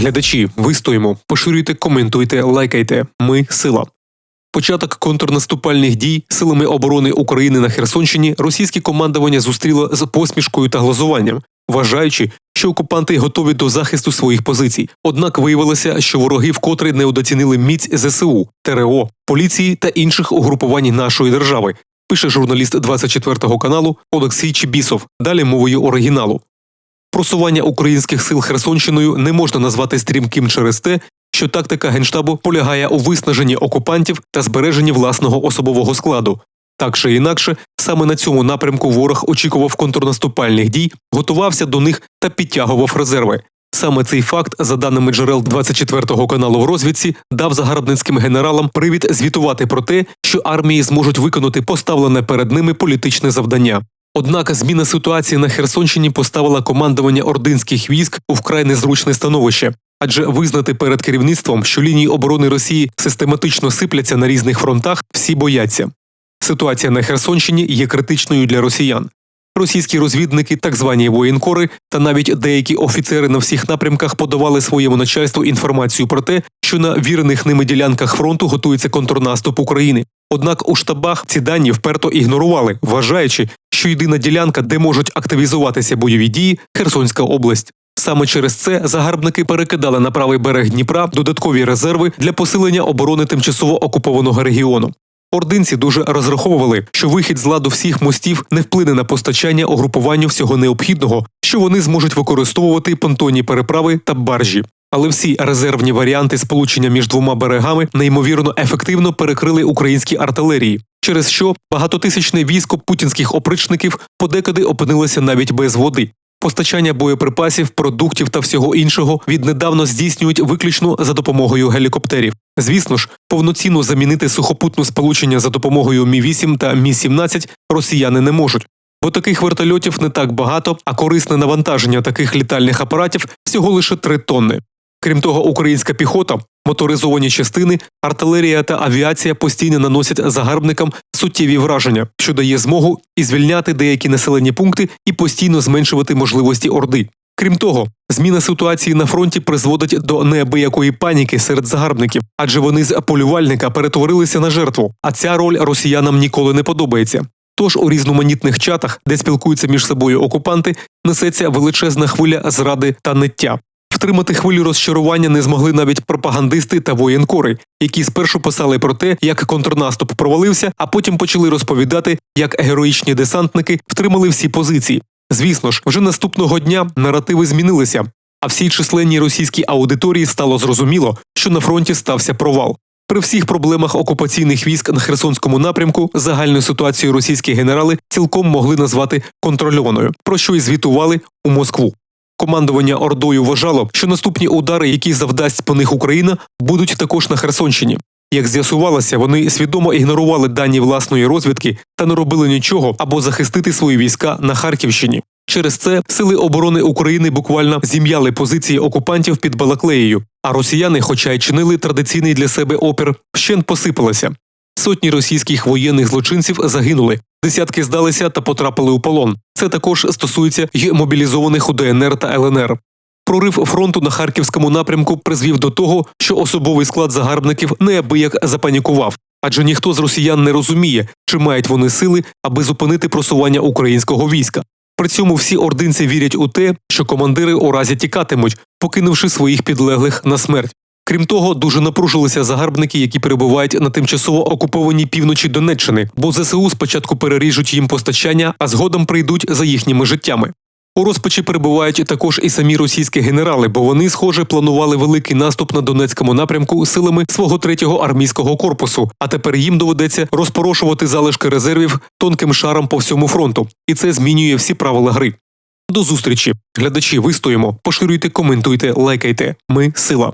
Глядачі, вистоїмо, поширюйте, коментуйте, лайкайте. Ми сила. Початок контрнаступальних дій силами оборони України на Херсонщині російське командування зустріло з посмішкою та глузуванням, вважаючи, що окупанти готові до захисту своїх позицій. Однак виявилося, що вороги вкотре недооцінили міць ЗСУ, ТРО, поліції та інших угрупувань нашої держави. Пише журналіст 24 каналу Олексій Чібісов. Далі мовою оригіналу. Просування українських сил Херсонщиною не можна назвати стрімким через те, що тактика генштабу полягає у виснаженні окупантів та збереженні власного особового складу. Так чи інакше, саме на цьому напрямку ворог очікував контрнаступальних дій, готувався до них та підтягував резерви. Саме цей факт, за даними джерел 24 каналу в розвідці, дав загарбницьким генералам привід звітувати про те, що армії зможуть виконати поставлене перед ними політичне завдання. Однак зміна ситуації на Херсонщині поставила командування ординських військ у вкрай незручне становище, адже визнати перед керівництвом, що лінії оборони Росії систематично сипляться на різних фронтах, всі бояться. Ситуація на Херсонщині є критичною для росіян. Російські розвідники, так звані воєнкори, та навіть деякі офіцери на всіх напрямках подавали своєму начальству інформацію про те, що на вірених ними ділянках фронту готується контрнаступ України. Однак у штабах ці дані вперто ігнорували, вважаючи, що єдина ділянка, де можуть активізуватися бойові дії Херсонська область. Саме через це загарбники перекидали на правий берег Дніпра додаткові резерви для посилення оборони тимчасово окупованого регіону. Ординці дуже розраховували, що вихід з ладу всіх мостів не вплине на постачання угрупуванню всього необхідного, що вони зможуть використовувати понтонні переправи та баржі. Але всі резервні варіанти сполучення між двома берегами неймовірно ефективно перекрили українські артилерії, через що багатотисячне військо путінських опричників подекуди опинилося навіть без води. Постачання боєприпасів, продуктів та всього іншого віднедавно здійснюють виключно за допомогою гелікоптерів. Звісно ж, повноцінно замінити сухопутне сполучення за допомогою Мі 8 та Мі 17 росіяни не можуть. Бо таких вертольотів не так багато, а корисне навантаження таких літальних апаратів всього лише 3 тонни. Крім того, українська піхота, моторизовані частини, артилерія та авіація постійно наносять загарбникам суттєві враження, що дає змогу і звільняти деякі населені пункти і постійно зменшувати можливості орди. Крім того, зміна ситуації на фронті призводить до неабиякої паніки серед загарбників, адже вони з полювальника перетворилися на жертву, а ця роль росіянам ніколи не подобається. Тож у різноманітних чатах, де спілкуються між собою окупанти, несеться величезна хвиля зради та ниття. Втримати хвилю розчарування не змогли навіть пропагандисти та воєнкори, які спершу писали про те, як контрнаступ провалився, а потім почали розповідати, як героїчні десантники втримали всі позиції. Звісно ж, вже наступного дня наративи змінилися, а всій численній російській аудиторії стало зрозуміло, що на фронті стався провал. При всіх проблемах окупаційних військ на Херсонському напрямку загальну ситуацію російські генерали цілком могли назвати контрольованою, про що й звітували у Москву. Командування Ордою вважало, що наступні удари, які завдасть по них Україна, будуть також на Херсонщині. Як з'ясувалося, вони свідомо ігнорували дані власної розвідки та не робили нічого або захистити свої війська на Харківщині. Через це сили оборони України буквально зім'яли позиції окупантів під Балаклеєю, а росіяни, хоча й чинили традиційний для себе опір, вщент посипалися. Сотні російських воєнних злочинців загинули, десятки здалися та потрапили у полон. Це також стосується й мобілізованих у ДНР та ЛНР. Прорив фронту на харківському напрямку призвів до того, що особовий склад загарбників неабияк запанікував, адже ніхто з росіян не розуміє, чи мають вони сили, аби зупинити просування українського війська. При цьому всі ординці вірять у те, що командири у разі тікатимуть, покинувши своїх підлеглих на смерть. Крім того, дуже напружилися загарбники, які перебувають на тимчасово окупованій півночі Донеччини, бо ЗСУ спочатку переріжуть їм постачання, а згодом прийдуть за їхніми життями. У розпачі перебувають також і самі російські генерали, бо вони, схоже, планували великий наступ на Донецькому напрямку силами свого третього армійського корпусу. А тепер їм доведеться розпорошувати залишки резервів тонким шаром по всьому фронту, і це змінює всі правила гри. До зустрічі, глядачі. Вистоїмо, поширюйте, коментуйте, лайкайте. Ми сила.